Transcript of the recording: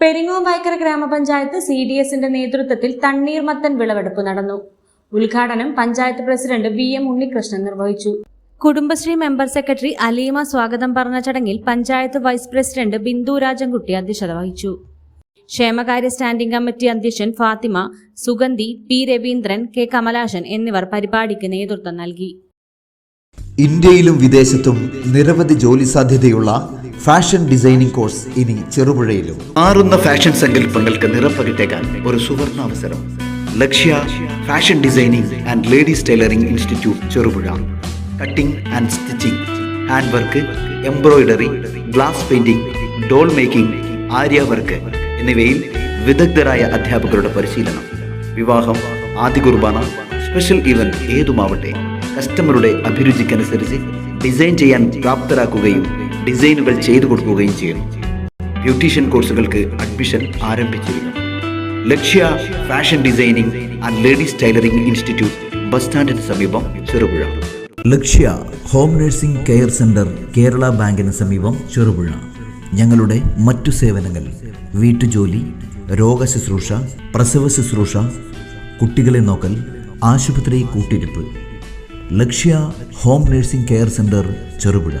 പെരിങ്ങോം വൈക്കര ഗ്രാമപഞ്ചായത്ത് C D എസിന്റെ നേതൃത്വത്തിൽ തണ്ണീർമത്തൻ വിളവെടുപ്പ് നടന്നു. ഉദ്ഘാടനം panchayat president V M Unnikrishnan നിർവഹിച്ചു. കുടുംബശ്രീ മെമ്പർ സെക്രട്ടറി അലീമ സ്വാഗതം പറഞ്ഞ ചടങ്ങിൽ പഞ്ചായത്ത് വൈസ് പ്രസിഡന്റ് ബിന്ദു രാജൻകുട്ടി അധ്യക്ഷത വഹിച്ചു. ക്ഷേമകാര്യ സ്റ്റാൻഡിംഗ് കമ്മിറ്റി അധ്യക്ഷൻ ഫാത്തിമ സുഗന്ധി പി രവീന്ദ്രൻ കെ കമലാശൻ എന്നിവർ പരിപാടിക്ക് നേതൃത്വം നൽകി. ഇന്ത്യയിലും വിദേശത്തും നിരവധി ജോലി സാധ്യതയുള്ള ഫാഷൻ ഡിസൈനിംഗ് കോഴ്സ് ഇനി ചെറുപുഴയിലും. മാറുന്ന ഫാഷൻ സങ്കല്പങ്ങൾക്ക് നിറപ്പകിട്ടേക്കാൻ ഒരു സുവർണ അവസരം. Lakshya fashion designing and ladies tailoring institute Cherupuzha. Cutting and stitching hand work embroidery glass painting doll making aari work എന്നിവയിൽ വിദഗ്ധരായ അധ്യാപകരുടെ പരിശീലനം വിവാഹം ആദ്യ കുർബാന സ്പെഷ്യൽ ഇവന്റ് ഏതുമാവട്ടെ കസ്റ്റമറുടെ അഭിരുചിക്കനുസരിച്ച് ഡിസൈൻ ചെയ്യാൻ പ്രാപ്തരാക്കുകയും ഡിസൈനുകൾ ചെയ്തു കൊടുക്കുകയും ചെയ്യുന്നു. ബ്യൂട്ടീഷ്യൻ കോഴ്സുകൾക്ക് അഡ്മിഷൻ ആരംഭിച്ചിരിക്കുന്നു. Lakshya fashion designing and ladies tailoring institute bus സ്റ്റാൻഡിന് സമീപം Cherupuzha. Lakshya home nursing care centre Kerala ബാങ്കിന് സമീപം ചെറുപുഴ. ഞങ്ങളുടെ മറ്റു സേവനങ്ങൾ വീട്ടുജോലി രോഗശുശ്രൂഷ പ്രസവ ശുശ്രൂഷ കുട്ടികളെ നോക്കൽ ആശുപത്രി കൂട്ടിരിപ്പ്. Lakshya home nursing care centre Cherupuzha.